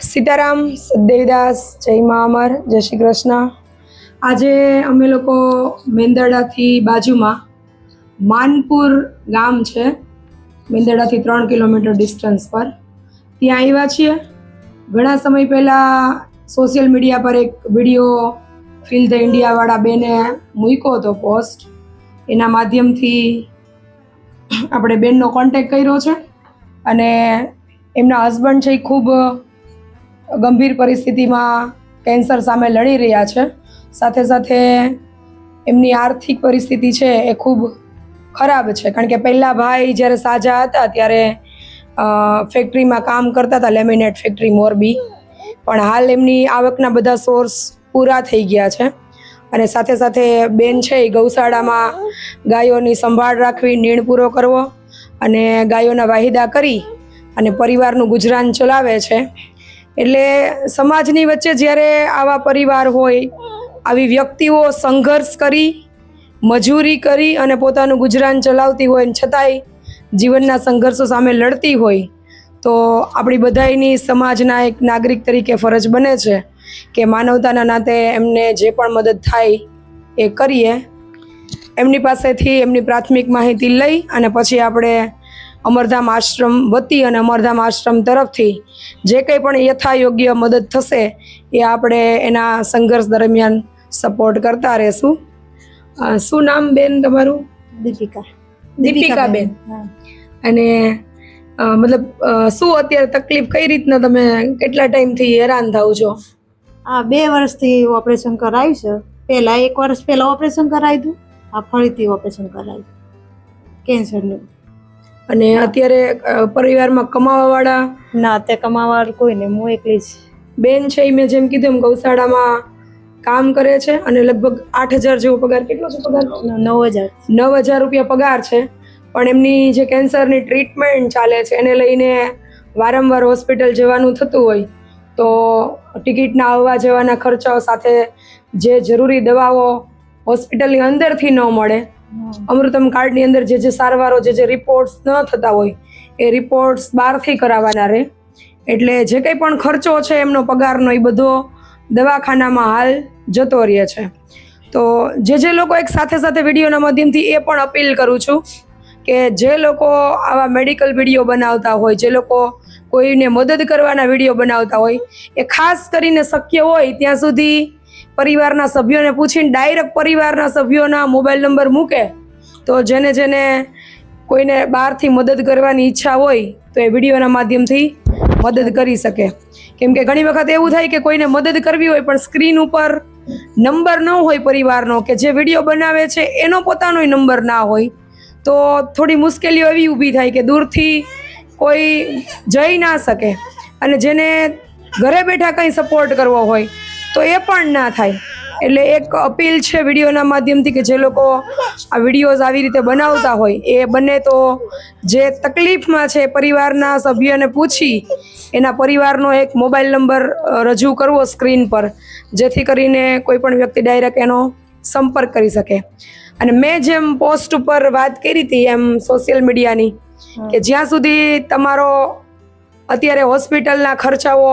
સીતારામ દેવદાસ જય મા અમર, જય શ્રી કૃષ્ણ. આજે અમે લોકો મેંદરડાથી બાજુમાં માનપુર ગામ છે. મેંદરડાથી ત્રણ કિલોમીટર ડિસ્ટન્સ પર. ત્યાં આવ્યા છીએ. ઘણા સમય પહેલાં સોશિયલ મીડિયા પર એક વીડિયો ફિલ ધ ઇન્ડિયાવાળા બેને મૂક્યો હતો પોસ્ટ એના માધ્યમથી આપણે બેનનો કોન્ટેક કર્યો છે. અને એમના હસબન્ડ છે એ ખૂબ ગંભીર પરિસ્થિતિમાં કેન્સર સામે લડી રહ્યા છે. સાથે સાથે એમની આર્થિક પરિસ્થિતિ છે એ ખૂબ ખરાબ છે. કારણ કે પહેલાં ભાઈ જ્યારે સાજા હતા ત્યારે ફેક્ટરીમાં કામ કરતા હતા લેમિનેટ ફેક્ટરી મોરબી. પણ હાલ એમની આવકના બધા સોર્સ પૂરા થઈ ગયા છે. અને સાથે સાથે બેન છે એ ગૌશાળામાં ગાયોની સંભાળ રાખવી, નીણ પૂરો કરવો અને ગાયોના વાહિદા કરી અને પરિવારનું ગુજરાન ચલાવે છે. એટલે સમાજની વચ્ચે જ્યારે આવા પરિવાર હોય, આવી વ્યક્તિઓ સંઘર્ષ કરી, મજૂરી કરી અને પોતાનું ગુજરાન ચલાવતી હોય ને છતાંય જીવનના સંઘર્ષો સામે લડતી હોય, તો આપણી બધાયની સમાજના એક નાગરિક તરીકે ફરજ બને છે કે માનવતાના નાતે એમને જે પણ મદદ થાય એ કરીએ. એમની પાસેથી એમની પ્રાથમિક માહિતી લઈ અને પછી આપણે અમરધામ આશ્રમ વતી અને અમરધામ આશ્રમ તરફથી જે કંઈ પણ યથાયોગ્ય મદદ થશે એ આપણે એના સંઘર્ષ દરમિયાન સપોર્ટ કરતા રહેશું. શું નામ બેન તમારું? દીપિકા. દીપિકાબેન હા. અને મતલબ શું અત્યારે તકલીફ કઈ રીતના તમે કેટલા ટાઈમથી હેરાન થાવ છો? આ બે વર્ષથી ઓપરેશન કરાયું છે. પહેલાં એક વર્ષ પહેલાં ઓપરેશન કરાવ્યું હતું. આ ફરીથી ઓપરેશન કરાવ્યું કેન્સરનું. અને અત્યારે પરિવારમાં કમાવાવાળા? ના તે કમાવા કોઈ નહીં હું એકલી જ. બેન છે એ મેં જેમ કીધું એમ ગૌશાળામાં કામ કરે છે અને લગભગ આઠ હજાર જેવો પગાર કેટલો છે પગાર? નવ હજાર. નવ હજાર રૂપિયા પગાર છે પણ એમની જે કેન્સરની ટ્રીટમેન્ટ ચાલે છે એને લઈને વારંવાર હોસ્પિટલ જવાનું થતું હોય તો ટિકિટના આવવા જવાના ખર્ચાઓ સાથે જે જરૂરી દવાઓ હોસ્પિટલની અંદરથી ન મળે અમૃતમ કાર્ડની અંદર જે જે સારવારો, જે જે રિપોર્ટ્સ ન થતા હોય, એ રિપોર્ટ્સ બહારથી કરાવવાના રહે. એટલે જે કંઈ પણ ખર્ચો છે, એમનો પગારનો, એ બધો દવાખાનામાં હાલ જતો રહે છે. તો જે જે લોકો એક સાથે સાથે વિડીયોના માધ્યમથી એ પણ અપીલ કરું છું કે જે લોકો આવા મેડિકલ વીડિયો બનાવતા હોય, જે લોકો કોઈને મદદ કરવાના વીડિયો બનાવતા હોય, એ ખાસ કરીને શક્ય હોય ત્યાં સુધી પરિવારના સભ્યોને પૂછીને ડાયરેક્ટ પરિવારના સભ્યોના મોબાઈલ નંબર મૂકે, તો જેને જેને કોઈને બહારથી મદદ કરવાની ઈચ્છા હોય, તો એ વિડીયોના માધ્યમથી મદદ કરી શકે. કેમ કે ઘણી વખત એવું થાય કે કોઈને મદદ કરવી હોય, પણ સ્ક્રીન ઉપર નંબર ન હોય પરિવારનો, કે જે વીડિયો બનાવે છે, એનો પોતાનોય નંબર ના હોય, તો થોડી મુશ્કેલીઓ એવી ઊભી થાય કે દૂરથી કોઈ જઈ ના શકે. અને જેને ઘરે બેઠા કંઈ સપોર્ટ કરવો હોય તો એ પણ ના થાય. એટલે એક અપીલ છે વિડીયોના માધ્યમથી કે જે લોકો આ વિડીયોઝ આવી રીતે બનાવતા હોય, એ બને તો જે તકલીફમાં છે પરિવારના સભ્યોને પૂછી એના પરિવારનો એક મોબાઈલ નંબર રજૂ કરવો સ્ક્રીન પર, જેથી કરીને કોઈ પણ વ્યક્તિ ડાયરેક્ટ એનો સંપર્ક કરી શકે. અને મેં જેમ પોસ્ટ ઉપર વાત કરી હતી એમ સોશિયલ મીડિયાની, કે જ્યાં સુધી તમારો અત્યારે હોસ્પિટલના ખર્ચાઓ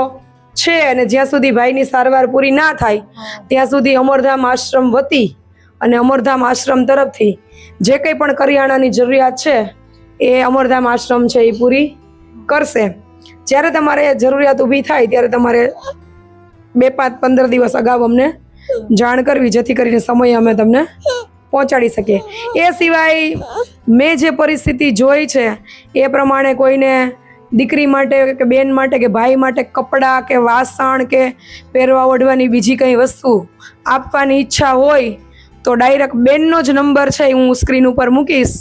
છે અને જ્યાં સુધી ભાઈની સારવાર પૂરી ના થાય ત્યાં સુધી અમરધામ આશ્રમ વતી અને અમરધામ આશ્રમ તરફથી જે કંઈ પણ કરિયાણાની જરૂરિયાત છે એ અમરધામ આશ્રમ છે એ પૂરી કરશે. જ્યારે તમારે જરૂરિયાત ઊભી થાય ત્યારે તમારે બે પાંચ પંદર દિવસ અગાઉ અમને જાણ કરવી જેથી કરીને સમય અમે તમને પહોંચાડી શકીએ. એ સિવાય મેં જે પરિસ્થિતિ જોઈ છે એ પ્રમાણે કોઈને દીકરી માટે કે બેન માટે કે ભાઈ માટે કપડાં કે વાસણ કે પહેરવા ઓઢવાની બીજી કંઈ વસ્તુ આપવાની ઈચ્છા હોય તો ડાયરેક્ટ બેનનો જ નંબર છે હું સ્ક્રીન ઉપર મૂકીશ.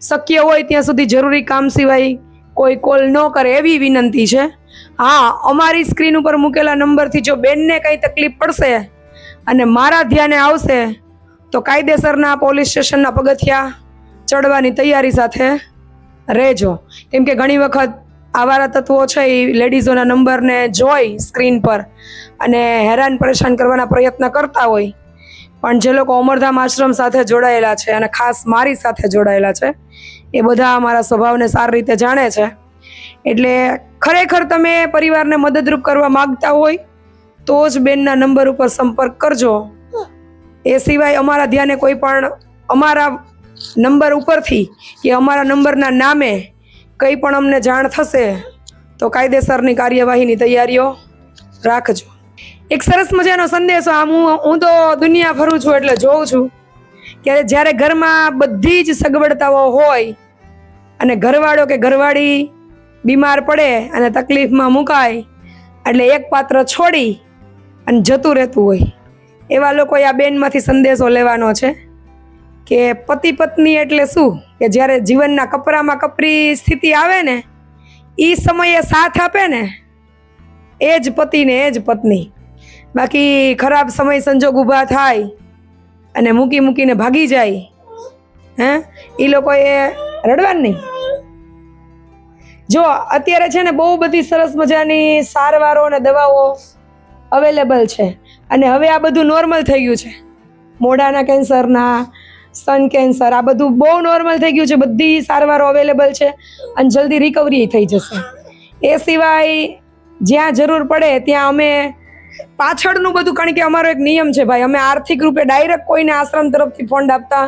શક્ય હોય ત્યાં સુધી જરૂરી કામ સિવાય કોઈ કોલ ન કરે એવી વિનંતી છે. હા, અમારી સ્ક્રીન ઉપર મૂકેલા નંબરથી જો બેનને કંઈ તકલીફ પડશે અને મારા ધ્યાને આવશે તો કાયદેસરના પોલીસ સ્ટેશનના પગથિયા ચડવાની તૈયારી સાથે રહેજો. કેમ કે ઘણી વખત આવારા તત્વો છે એ લેડીઝોના નંબરને જોઈ સ્ક્રીન પર અને હેરાન પરેશાન કરવાના પ્રયત્ન કરતા હોય. પણ જે લોકો અમરધામ આશ્રમ સાથે જોડાયેલા છે અને ખાસ મારી સાથે જોડાયેલા છે, એ બધા અમારા સ્વભાવને સારી રીતે જાણે છે. એટલે ખરેખર તમે પરિવારને મદદરૂપ કરવા માગતા હોય, તો જ બેનના નંબર ઉપર સંપર્ક કરજો. એ સિવાય અમારા ધ્યાને કોઈ પણ અમારા નંબર ઉપરથી કે અમારા નંબરના નામે કંઈ પણ અમને જાણ થશે, તો કાયદેસરની કાર્યવાહીની તૈયારીઓ રાખજો. એક સરસ મજાનો સંદેશો આમ હું હું તો દુનિયા ફરું છું એટલે જોઉં છું ત્યારે જ્યારે ઘરમાં બધી જ સગવડતાઓ હોય અને ઘરવાળો કે ઘરવાળી બીમાર પડે અને તકલીફમાં મુકાય, એટલે એક પાત્ર છોડી અને જતું રહેતું હોય. એવા લોકોએ આ બેનમાંથી સંદેશો લેવાનો છે. કે પતિ પત્ની એટલે શું? કે જ્યારે જીવનના કપરામાં કપરી સ્થિતિ આવે ને એ સમયે સાથ આપે ને, એ જ પતિ ને એ જ પત્ની. બાકી ખરાબ સમય સંજોગ ઊભા થાય અને મૂકી મૂકીને ભાગી જાય, હે? એ લોકોએ રડવાનું નહીં. જો, અત્યારે છે ને બહુ બધી સરસ મજાની સારવારો અને દવાઓ અવેલેબલ છે. અને હવે આ બધું નોર્મલ થઈ ગયું છે. મોઢાના કેન્સરના સ્તન કેન્સર આ બધું બહુ નોર્મલ થઈ ગયું છે. બધી સારવારો અવેલેબલ છે અને જલ્દી રિકવરી થઈ જશે. એ સિવાય જ્યાં જરૂર પડે ત્યાં અમે પાછળનું બધું, કારણ કે અમારો એક નિયમ છે ભાઈ, અમે આર્થિક રૂપે ડાયરેક્ટ કોઈને આશ્રમ તરફથી ફંડ આપતા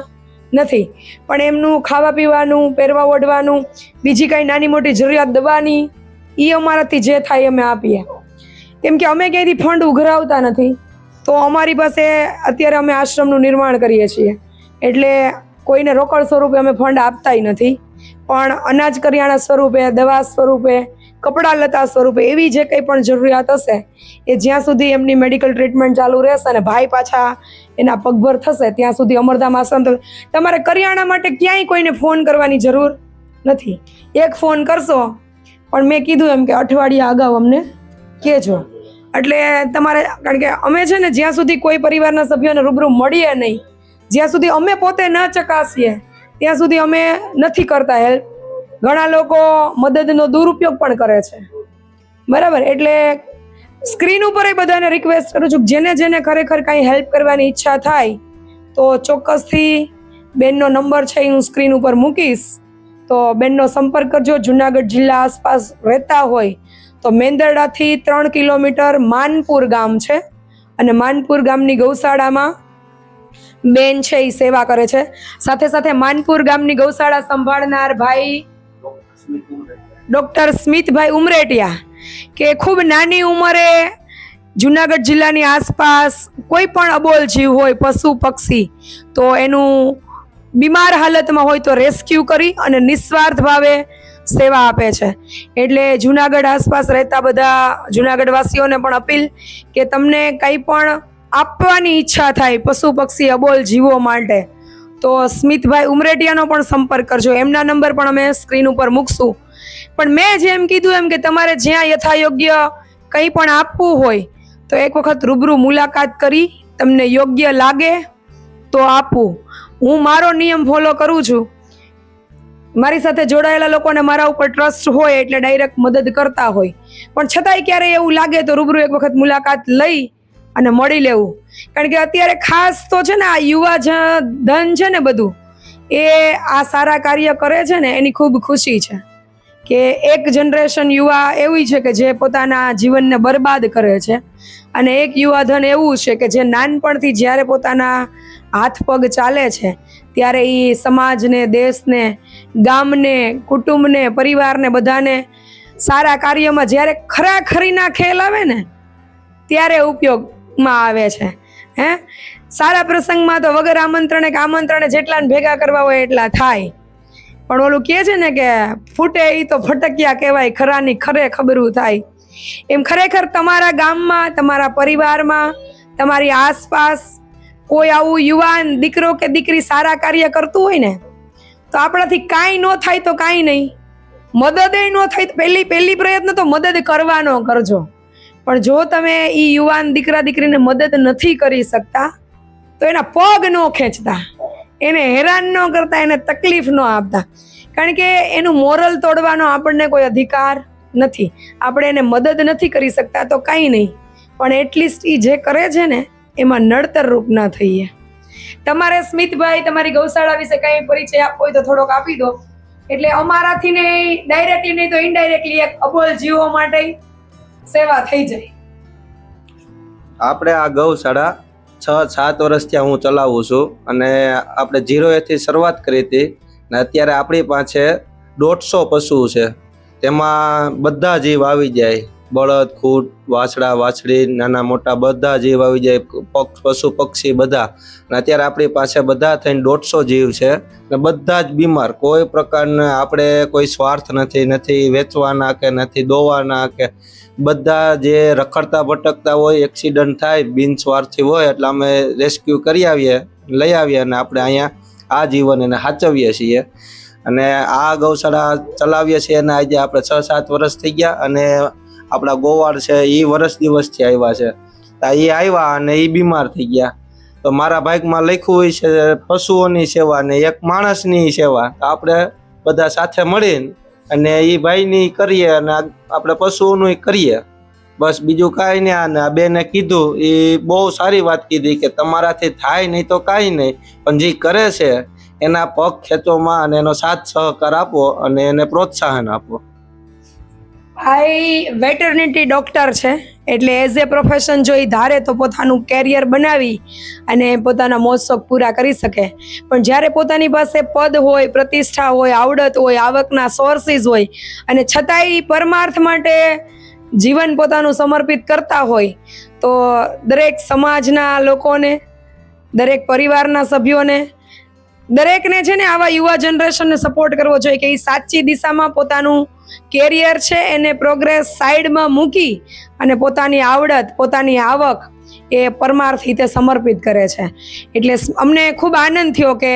નથી. પણ એમનું ખાવા પીવાનું, પહેરવા ઓઢવાનું, બીજી કાંઈ નાની મોટી જરૂરિયાત દવાની એ અમારાથી જે થાય અમે આપીએ. કેમ કે અમે ક્યાંયથી ફંડ ઉઘરાવતા નથી, તો અમારી પાસે અત્યારે અમે આશ્રમનું નિર્માણ કરીએ છીએ. એટલે કોઈને રોકડ સ્વરૂપે અમે ફંડ આપતાય નથી. પણ અનાજ કરિયાણા સ્વરૂપે, દવા સ્વરૂપે, કપડાં લતા સ્વરૂપે એવી જે કંઈ પણ જરૂરિયાત હશે, એ જ્યાં સુધી એમની મેડિકલ ટ્રીટમેન્ટ ચાલુ રહેશે અને ભાઈ પાછા એના પગભર થશે, ત્યાં સુધી અમરધામ આશ્રમ તમારે કરિયાણા માટે ક્યાંય કોઈને ફોન કરવાની જરૂર નથી. એક ફોન કરશો, પણ મેં કીધું એમ કે અઠવાડિયા અગાઉ અમને કહેજો. એટલે તમારે, કારણ કે અમે છે ને જ્યાં સુધી કોઈ પરિવારના સભ્યોને રૂબરૂ મળીએ નહીં જ્યાં સુધી અમે પોતે ન ચકાસીએ, ત્યાં સુધી અમે નથી કરતા હેલ્પ ઘણા લોકો મદદનો દુરુપયોગ પણ કરે છે. બરાબર? એટલે સ્ક્રીન ઉપર એ બધાને રિક્વેસ્ટ કરું છું જેને જેને ખરેખર કાંઈ હેલ્પ કરવાની ઈચ્છા થાય, તો ચોક્કસથી બેનનો નંબર છે એ હું સ્ક્રીન ઉપર મૂકીશ. તો બેનનો સંપર્ક કરજો. જુનાગઢ જિલ્લા આસપાસ રહેતા હોય, તો મેંદરડાથી ત્રણ કિલોમીટર માનપુર ગામ છે. અને માનપુર ગામની ગૌશાળામાં બેન છે એ સેવા કરે છે. સાથે સાથે માનપુર ગામની ગૌશાળા સંભાળનાર ભાઈ ડૉક્ટર સ્મિતભાઈ ઉમરેટિયા, કે ખૂબ નાની ઉંમરે જુનાગઢ જિલ્લાની આસપાસ કોઈ પણ અબોલ જીવ હોય, પશુ, પક્ષી, તો એનું બીમાર હાલતમાં હોય તો રેસ્ક્યુ કરી અને નિસ્વાર્થ ભાવે સેવા આપે છે. એટલે જુનાગઢ આસપાસ રહેતા બધા જુનાગઢવાસીઓને પણ અપીલ કે તમને કંઈ પણ આપવાની ઈચ્છા થાય પશુ પક્ષી અબોલ જીવો માટે. તો સ્મિતભાઈ ઉમરેટિયાનો પણ સંપર્ક કરજો. એમના નંબર પણ અમે સ્ક્રીન ઉપર મૂકશું. પણ મેં જેમ કીધું એમ કે તમારે જ્યાં યથાયોગ્ય કંઈ પણ આપવું હોય, તો એક વખત રૂબરૂ મુલાકાત કરી, તમને યોગ્ય લાગે તો આપવું હું મારો નિયમ ફોલો કરું છું. મારી સાથે જોડાયેલા લોકોને મારા ઉપર ટ્રસ્ટ હોય એટલે ડાયરેક્ટ મદદ કરતા હોય. પણ છતાંય ક્યારેય એવું લાગે તો રૂબરૂ એક વખત મુલાકાત લઈ અને મળી લેવું. કારણ કે અત્યારે ખાસ તો છે ને આ યુવા ધન છે ને બધું, એ આ સારા કાર્ય કરે છે ને એની ખૂબ ખુશી છે. કે એક જનરેશન યુવા એવી છે કે જે પોતાના જીવનને બરબાદ કરે છે અને એક યુવા ધન એવું છે કે જે નાનપણથી જ્યારે પોતાના હાથ પગ ચાલે છે, ત્યારે એ સમાજને, દેશને, ગામને, કુટુંબને, પરિવારને બધાને સારા કાર્યમાં જ્યારે ખરાખરીના ખેલ આવે ને, ત્યારે ઉપયોગમાં આવે છે, હે? સારા પ્રસંગમાં તો વગર આમંત્રણે કે આમંત્રણે જેટલાને ભેગા કરવા હોય એટલા થાય. પણ ઓલું કહે છે ને કે ફૂટે એ તો ફટકિયા કહેવાય, ખરાની ખરે ખબરું થાય. એમ ખરેખર તમારા ગામમાં, તમારા પરિવારમાં, તમારી આસપાસ કોઈ આવું યુવાન દીકરો કે દીકરી સારા કાર્ય કરતું હોય ને, તો આપણાથી કાંઈ ન થાય તો કાંઈ નહીં. મદદ ન થાય તો પહેલી પહેલી પ્રયત્ન તો મદદ કરવાનો કરજો. પણ જો તમે એ યુવાન દીકરા દીકરીને મદદ નથી કરી શકતા, તો એના પગ ન ખેંચતા. એને હેરાન ન કરતા, એને તકલીફ ન આપતા. કારણ કે એનું મોરલ તોડવાનો આપણને કોઈ અધિકાર નથી. આપણે એને મદદ નથી કરી શકતા તો કાંઈ નહીં. પણ એટલીસ્ટ એ જે કરે છે ને, એમાં નડતર રૂપ ના થઈએ. તમારે સ્મિતભાઈ, તમારી ગૌશાળા વિશે કંઈ પરિચય આપવો હોય તો થોડોક આપી દો. એટલે અમારાથી ને ડાયરેક્ટલી નહીં તો ઇનડાયરેક્ટલી એક અબોલ જીવો માટે સેવા થઈ જાય. આપણે આ ગૌશાળા છ, સાત વર્ષથી હું ચલાવું છું અને આપણે ઝીરો એથી શરૂઆત કરી હતી ને અત્યારે આપણી પાસે દોઢસો પશુ છે. તેમાં બધા જીવ આવી જાય. બળદ, ખૂટ, વાછડા, વાછડી, નાના મોટા બધા જીવ આવી જાય. પક્ષ, પશુ, પક્ષી બધા. અને અત્યારે આપણી પાસે બધા થઈને દોઢસો જીવ છે. ને બધા જ બીમાર. કોઈ પ્રકારના આપણે કોઈ સ્વાર્થ નથી નથી વેચવાના કે નથી દોવાના કે બધા જે રખડતા, ભટકતા હોય, એક્સિડન્ટ થાય, બિનસ્વાર્થી હોય, એટલે અમે રેસ્ક્યુ કરી આવીએ, લઈ આવીએ અને આપણે અહીંયા આ જીવન એને સાચવીએ છીએ. અને આ ગૌશાળા ચલાવીએ છીએ અને આજે આપણે છ સાત વર્ષ થઈ ગયા અને આપણા ગોવાળ છે એ વર્ષ દિવસથી આવ્યા છે. તો એ આવ્યા અને એ બીમાર થઈ ગયા. તો મારા બાઇકમાં લખ્યું હોય છે, પશુઓની સેવા ને એક માણસની સેવા. તો આપણે બધા સાથે મળીને અને એ ભાઈની કરીએ અને આપણે પશુઓનું કરીએ. બસ બીજું કાંઈ નહીં અને આ બેને કીધું એ બહુ સારી વાત કીધી કે તમારાથી થાય નહીં તો કાંઈ નહીં, પણ જે કરે છે, એના પગ ખેંચોમાં અને એનો સાથ સહકાર આપો અને એને પ્રોત્સાહન આપો. ભાઈ વેટરનિટી ડૉક્ટર છે. એટલે એઝ એ પ્રોફેશન જો એ ધારે તો પોતાનું કેરિયર બનાવી અને પોતાના મોજ શોખ પૂરા કરી શકે. પણ જ્યારે પોતાની પાસે પદ હોય, પ્રતિષ્ઠા હોય, આવડત હોય, આવકના સોર્સિસ હોય અને છતાંય પરમાર્થ માટે જીવન પોતાનું સમર્પિત કરતા હોય, તો દરેક સમાજના લોકોને, દરેક પરિવારના સભ્યોને દરેકને છે ને આવા યુવા જનરેશનને સપોર્ટ કરવો જોઈએ કે એ સાચી દિશામાં પોતાનું કેરિયર છે, એને પ્રોગ્રેસ સાઈડમાં મૂકી અને પોતાની આવડત, પોતાની આવક એ પરમાર્થ હિતે સમર્પિત કરે છે. એટલે અમને ખૂબ આનંદ થયો કે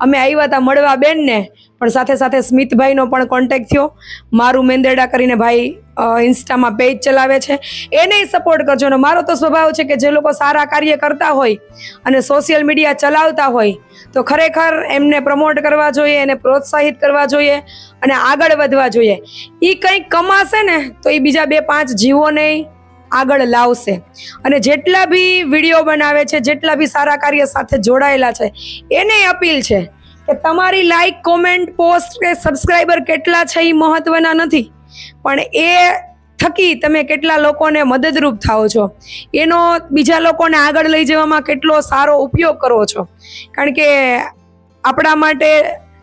અમે આવ્યા હતા મળવા બેનને, પણ સાથે સાથે સ્મિતભાઈનો પણ કોન્ટેક થયો. મારું મેંદરડા કરીને ભાઈ ઇન્સ્ટામાં પેજ ચલાવે છે. એને સપોર્ટ કરજો અને મારો તો સ્વભાવ છે કે જે લોકો સારા કાર્ય કરતા હોય અને સોશિયલ મીડિયા ચલાવતા હોય, તો ખરેખર એમને પ્રમોટ કરવા જોઈએ, એને પ્રોત્સાહિત કરવા જોઈએ અને આગળ વધવા જોઈએ. એ કંઈક કમાશે ને, તો એ બીજા બે પાંચ જીવોને આગળ લાવશે. અને જેટલા બી વીડિયો બનાવે છે, જેટલા બી સારા કાર્ય સાથે જોડાયેલા છે, એને અપીલ છે કે તમારી લાઈક કોમેન્ટ પોસ્ટ કે સબસ્ક્રાઈબર કેટલા છે એ મહત્વના નથી. પણ એ થકી તમે કેટલા લોકોને મદદરૂપ થાઓ છો? એનો બીજા લોકોને આગળ લઈ જવામાં કેટલો સારો ઉપયોગ કરો છો? કારણ કે આપણા માટે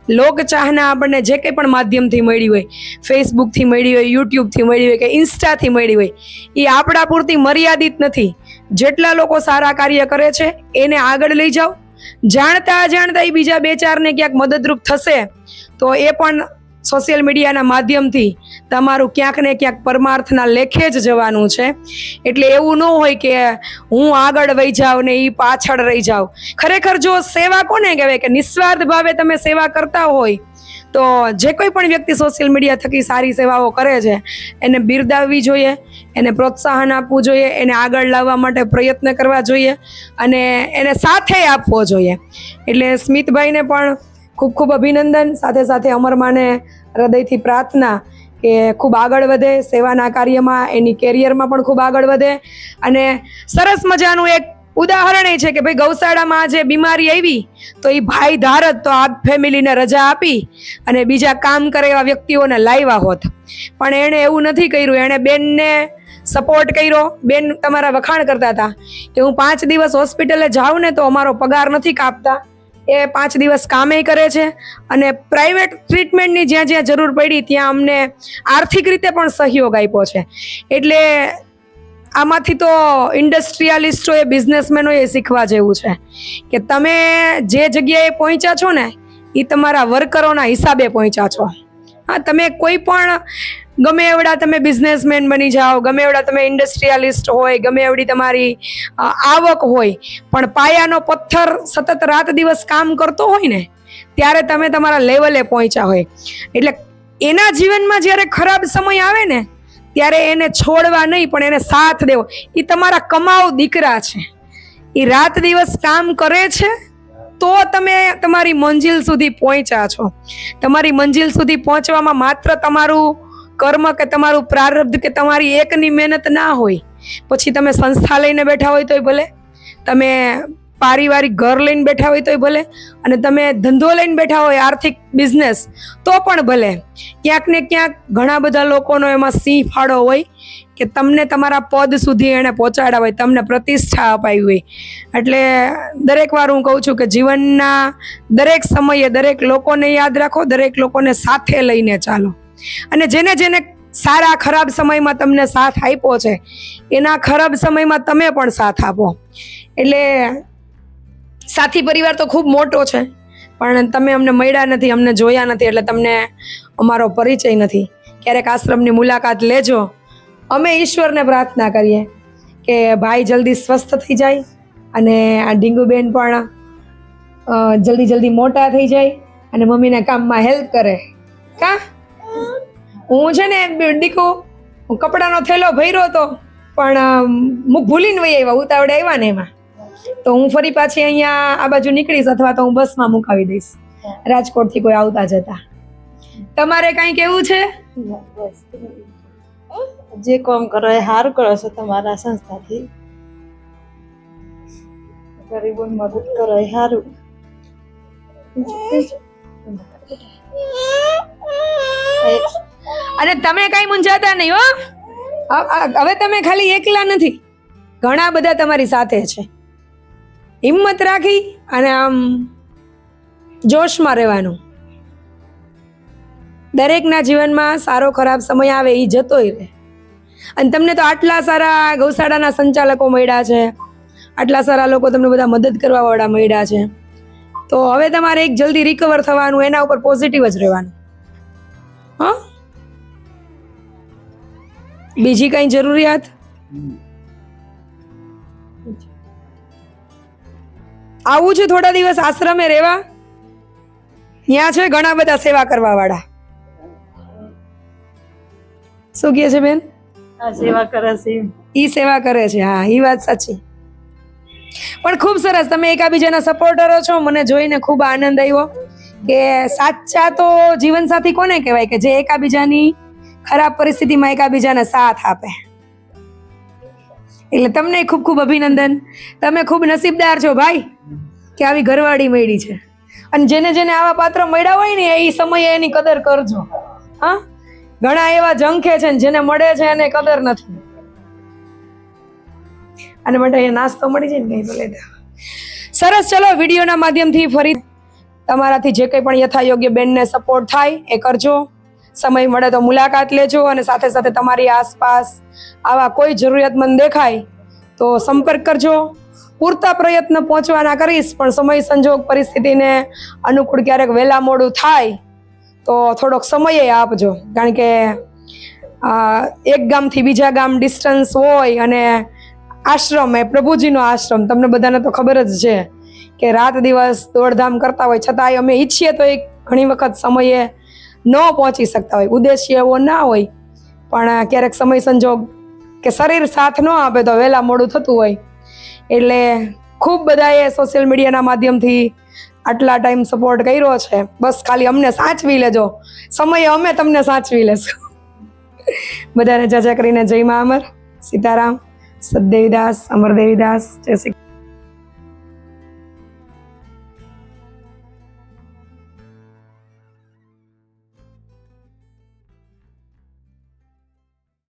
લોકચાહના આપણને જે કંઈ પણ માધ્યમથી મળી હોય, ફેસબુકથી મળી હોય, યુટ્યુબથી મળી હોય કે ઇન્સ્ટાથી મળી હોય, એ આપણા પૂરતી મર્યાદિત નથી. જેટલા લોકો સારા કાર્ય કરે છે, એને આગળ લઈ જાઓ. જાણતા અજાણતા એ બીજા બે ચારને ક્યાંક મદદરૂપ થશે, તો એ પણ સોશિયલ મીડિયાના માધ્યમથી તમારું ક્યાંક ને ક્યાંક પરમાર્થના લેખે જ જવાનું છે. એટલે એવું ન હોય કે હું આગળ વહી જાઉં ને એ પાછળ રહી જાઉં. ખરેખર જો સેવા કોને કહેવાય? કે નિસ્વાર્થ ભાવે તમે સેવા કરતા હોય, તો જે કોઈ પણ વ્યક્તિ સોશિયલ મીડિયા થકી સારી સેવાઓ કરે છે, એને બિરદાવવી જોઈએ, એને પ્રોત્સાહન આપવું જોઈએ, એને આગળ લાવવા માટે પ્રયત્ન કરવા જોઈએ અને એને સાથે આપવો જોઈએ. એટલે સ્મિતભાઈને પણ ખૂબ ખૂબ અભિનંદન. સાથે સાથે અમરમાને હૃદયથી પ્રાર્થના કે ખૂબ આગળ વધે, સેવાના કાર્યમાં, એની કેરિયરમાં પણ ખૂબ આગળ વધે. અને સરસ મજાનું એક ઉદાહરણ એ છે કે ભાઈ ગૌશાળામાં જે બીમારી આવી, તો એ ભાઈ ધારત તો આ ફેમિલીને રજા આપી અને બીજા કામ કરે એવા વ્યક્તિઓને લાવ્યા હોત. પણ એણે એવું નથી કર્યું. એણે બેનને સપોર્ટ કર્યો. બેન તમારા વખાણ કરતા હતા કે હું પાંચ દિવસ હોસ્પિટલે જાઉં ને તો અમારો પગાર નથી કાપતા. એ પાંચ દિવસ કામે કરે છે અને પ્રાઇવેટ ટ્રીટમેન્ટની જ્યાં જ્યાં જરૂર પડી ત્યાં અમને આર્થિક રીતે પણ સહયોગ આપ્યો છે. એટલે આમાંથી તો ઇન્ડસ્ટ્રીયાલિસ્ટોએ બિઝનેસમેનોએ શીખવા જેવું છે કે તમે જે જગ્યાએ પહોંચ્યા છો ને એ તમારા વર્કરોના હિસાબે પહોંચ્યા છો. હા, તમે કોઈ પણ ગમે એવડા તમે બિઝનેસમેન બની જાઓ, ગમે એવડા તમે ઇન્ડસ્ટ્રીયાલિસ્ટ હોય, ગમે એવડી તમારી આવક હોય, પણ પાયાનો પથ્થર સતત રાત દિવસ કામ કરતો હોય ને, ત્યારે તમે તમારા લેવલે પહોંચ્યા હોય. એટલે એના જીવનમાં જ્યારે ખરાબ સમય આવે ને, ત્યારે એને છોડવા નહીં, પણ એને સાથ દેવો. એ તમારા કમાવ દીકરા છે. એ રાત દિવસ કામ કરે છે, તો તમે તમારી મંજિલ સુધી પહોંચ્યા છો. તમારી મંજિલ સુધી પહોંચવામાં માત્ર તમારું કર્મ કે તમારું પ્રારબ્ધ કે તમારી એકની મહેનત ના હોય, પછી તમે સંસ્થા લઈને બેઠા હોય તોય ભલે, તમે પારિવારિક ઘર લઈને બેઠા હોય તોય ભલે, અને તમે ધંધો લઈને બેઠા હોય, આર્થિક બિઝનેસ, તો પણ ભલે. ક્યાંક ને ક્યાંક ઘણા બધા લોકોનો એમાં સિંહ ફાળો હોય કે તમને તમારા પદ સુધી એણે પહોંચાડ્યા હોય, તમને પ્રતિષ્ઠા અપાવી હોય. એટલે દરેક વાર હું કહું છું કે જીવનના દરેક સમયે દરેક લોકોને યાદ રાખો, દરેક લોકોને સાથે લઈને ચાલો. અને જેને જેને સારા ખરાબ સમયમાં તમને સાથ આપ્યો છે, એના ખરાબ સમયમાં તમે પણ સાથ આપો. એટલે સાથી પરિવાર તો ખૂબ મોટો છે, પણ તમે અમને મળ્યા નથી, અમને જોયા નથી, એટલે તમને અમારો પરિચય નથી. ક્યારેક આશ્રમની મુલાકાત લેજો. અમે ઈશ્વરને પ્રાર્થના કરીએ કે ભાઈ જલ્દી સ્વસ્થ થઈ જાય અને આ ડીંગુબેન પણ જલ્દી જલ્દી મોટા થઈ જાય અને મમ્મીના કામમાં હેલ્પ કરે. કા? હું છે ને દીકુ હું કપડાનો થેલો ભર્યો હતો પણ મુખ ભૂલીને વહી આવ્યા ઉતાવળે આવ્યા ને એમાં. તો હું ફરી પાછી અહીંયા આ બાજુ નીકળીશ અથવા તો હું બસમાં મુકાવી દઈશ. રાજકોટથી કોઈ આવતા જતા. તમારે કાંઈ કેવું છે? જે કામ કરો એ હાર કરો છો તમારા સંસ્થાથી. ગરીબોને મદદ કરો એ સારું અને તમે કાંઈ મૂંઝાતા નહીં, હો. હવે તમે ખાલી એકલા નથી. ઘણા બધા તમારી સાથે છે. હિંમત રાખી અને આમ જોશમાં રહેવાનું. દરેકના જીવનમાં સારો ખરાબ સમય આવે એ જતોય રહે. અને તમને તો આટલા સારા ગૌશાળાના સંચાલકો મળ્યા છે. આટલા સારા લોકો તમને બધા મદદ કરવાવાળા મળ્યા છે. તો હવે તમારે એક જલ્દી રિકવર થવાનું, એના ઉપર પોઝિટિવ જ રહેવાનું. હા? બીજી કઈ જરૂરિયાત? આવું છે થોડા દિવસ આશ્રમે રહેવા? ત્યાં છે ઘણા બધા સેવા કરવા વાળા શું કહે છે બેન? સેવા કરે છે ઈ સેવા કરે છે હા ઈ વાત સાચી. પણ ખૂબ સરસ તમે એકાબીજાના સપોર્ટરો છો. મને જોઈને ખૂબ આનંદ આવ્યો કે સાચા તો જીવનસાથી કોને કહેવાય કે જે એકાબીજાની ખરાબ પરિસ્થિતિમાં એકાબીજાને સાથ આપે. એટલે તમને ખૂબ ખૂબ અભિનંદન. તમે ખૂબ નસીબદાર છો ભાઈ કે આવી ઘરવાળી મળી છે. અને જેને જેને આવા પાત્ર મળ્યા હોય ને, એ સમયે એની કદર કરજો. હા? ઘણા એવા જંખે છે ને, જેને મળે છે એને કદર નથી. અને માટે અહીંયા નાસ્તો મળી જાય ને નહીં ભલે સરસ, ચલો, વિડીયોના માધ્યમથી ફરી. તમારાથી જે કંઈ પણ યથાયોગ્ય બેનને સપોર્ટ થાય, એ કરજો. સમય મળે તો મુલાકાત લેજો અને સાથે સાથે તમારી આસપાસ આવા કોઈ જરૂરિયાતમંદ દેખાય તો સંપર્ક કરજો. પૂરતા પ્રયત્ન પહોંચવાના કરીશ, પણ સમય સંજોગ પરિસ્થિતિને અનુકૂળ ક્યારેક વહેલા મોડું થાય તો થોડોક સમય આપજો. કારણ કે એક ગામથી બીજા ગામ ડિસ્ટન્સ હોય અને આશ્રમ એ પ્રભુજીનો આશ્રમ, તમને બધાને તો ખબર જ છે કે રાત દિવસ દોડધામ કરતા હોય. છતાંય અમે ઈચ્છીએ તો એક ઘણી વખત સમયે ન પહોંચી શકતા હોય, ઉદ્દેશ્ય એવો ના હોય, પણ ક્યારેક સમય સંજોગ કે શરીર સાથ ન આપે તો વહેલા મોડું થતું હોય. એટલે ખૂબ બધાએ સોશિયલ મીડિયાના માધ્યમથી આટલા ટાઈમ સપોર્ટ કર્યો છે. બસ ખાલી અમને સાચવી લેજો. સમયે અમે તમને સાચવી લેશું. બધાને જાજા કરીને જય મા અમર. સીતારામ સદદેવીદાસ અમરદેવીદાસ જય શ્રી